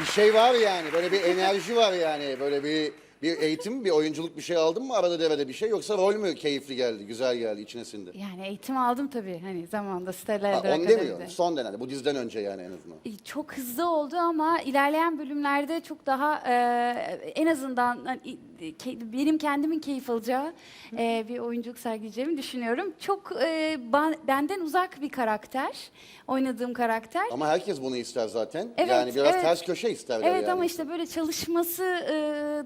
bir şey var yani. Böyle bir enerji var yani. Böyle bir bir eğitim, bir oyunculuk bir şey aldın mı arada derede bir şey yoksa rol mü keyifli geldi, güzel geldi, içine sindi? Yani eğitim aldım tabii hani zamanda Stella Ha, Eder onu demiyorum. Son dönemde. Bu diziden önce yani en azından. E, Çok hızlı oldu ama ilerleyen bölümlerde çok daha e, en azından hani, benim kendimin keyif alacağı e, bir oyunculuk sergileyeceğimi düşünüyorum. Çok e, benden uzak bir karakter, oynadığım karakter. Ama herkes bunu ister zaten. Evet, yani biraz evet. ters köşe isterler Evet yani. ama işte böyle çalışması e,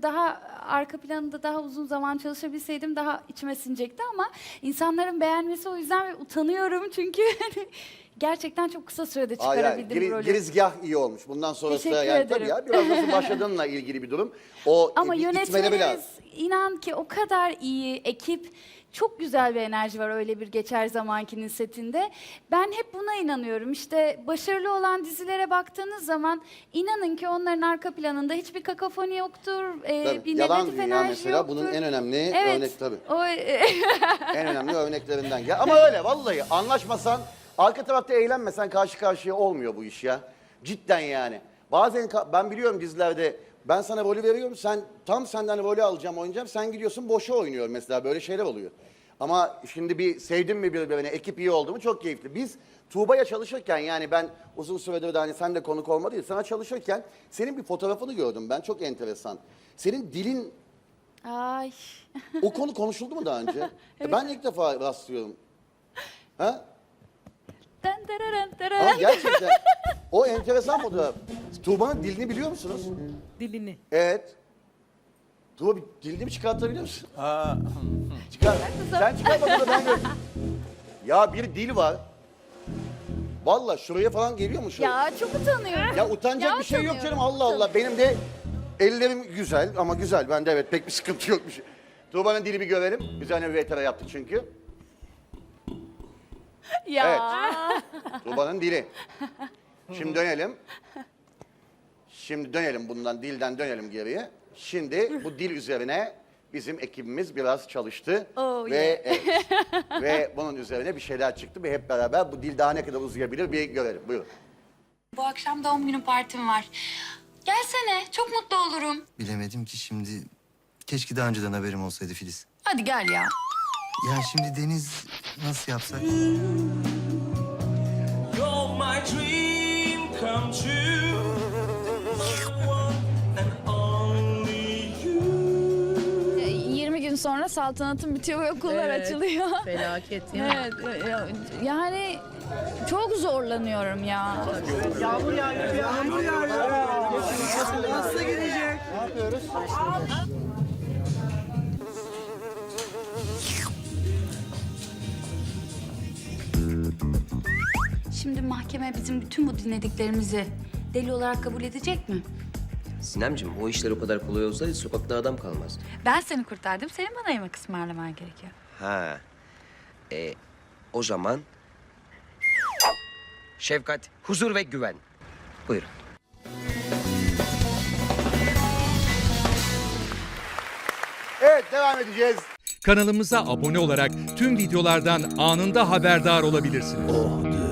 daha arka planında daha uzun zaman çalışabilseydim daha içime sinecekti ama insanların beğenmesi o yüzden utanıyorum çünkü gerçekten çok kısa sürede çıkarabildim Giri- bu rolü. girizgah iyi olmuş. Bundan sonrası Teşekkür yani tabii ederim. ya biraz nasıl başladığınla ilgili bir durum. O Ama e, bir yönetmenimiz lazım. inan ki o kadar iyi ekip çok güzel bir enerji var öyle bir geçer zamankinin setinde. Ben hep buna inanıyorum. İşte başarılı olan dizilere baktığınız zaman inanın ki onların arka planında hiçbir kakafoni yoktur. e, Tabii. bir Yalan negatif Dünya enerji mesela yoktur. bunun en önemli evet, örnek tabii. O, En önemli örneklerinden. Ya ama öyle vallahi anlaşmasan, arka tarafta eğlenmesen karşı karşıya olmuyor bu iş ya. Cidden yani. Bazen ben biliyorum dizilerde ben sana rolü veriyorum. Sen tam senden rolü alacağım, oynayacağım. Sen gidiyorsun boşa oynuyor mesela böyle şeyler oluyor. Ama şimdi bir sevdim mi birbirine, ekip iyi oldu mu çok keyifli. Biz Tuğba'ya çalışırken yani ben uzun süredir de hani sen de konuk olma değil, sana çalışırken senin bir fotoğrafını gördüm ben çok enteresan. Senin dilin Ay. o konu konuşuldu mu daha önce? Ben ilk defa rastlıyorum. Ha? Ama gerçekten o enteresan fotoğraf. Tuğba'nın dilini biliyor musunuz? Dilini. Evet. Tuğba bir dilini mi çıkartabiliyor musun? Çıkar. Sen çıkar bakalım ben göreyim. Ya bir dil var. Valla şuraya falan geliyor mu şu? Ya çok utanıyorum. Ya utanacak Ya bir şey yok utanıyorum, canım Allah Allah. Benim de ellerim güzel ama güzel. Bende evet pek bir sıkıntı yokmuş. Tuğba'nın dili bir görelim. Güzel bir VTR yaptık çünkü. Ya. Tuğba'nın dili. Şimdi dönelim. Şimdi dönelim bundan dilden dönelim geriye. Şimdi bu dil üzerine bizim ekibimiz biraz çalıştı Oh, ve yeah. evet, ve bunun üzerine bir şeyler çıktı ve hep beraber bu dil daha ne kadar uzayabilir bir görelim. Buyurun. Bu akşam doğum günü partim var. Gelsene, çok mutlu olurum. Bilemedim ki şimdi. Keşke daha önceden haberim olsaydı Filiz. Hadi gel ya. Ya şimdi Deniz nasıl yapsak? You're my dream come true. The one and only you. 20 gün sonra saltanatın bitiyor ve okullar Evet. açılıyor. Felaket ya. evet, ya- yani çok zorlanıyorum ya. Şimdi mahkeme bizim bütün bu dinlediklerimizi deli olarak kabul edecek mi? Sinemciğim o işler o kadar kolay olsaydı sokakta adam kalmaz. Ben seni kurtardım, senin bana yemek ısmarlaman gerekiyor. Ha. E, o zaman... Şefkat, huzur ve güven. Buyurun. Evet devam edeceğiz. Kanalımıza abone olarak tüm videolardan anında haberdar olabilirsiniz.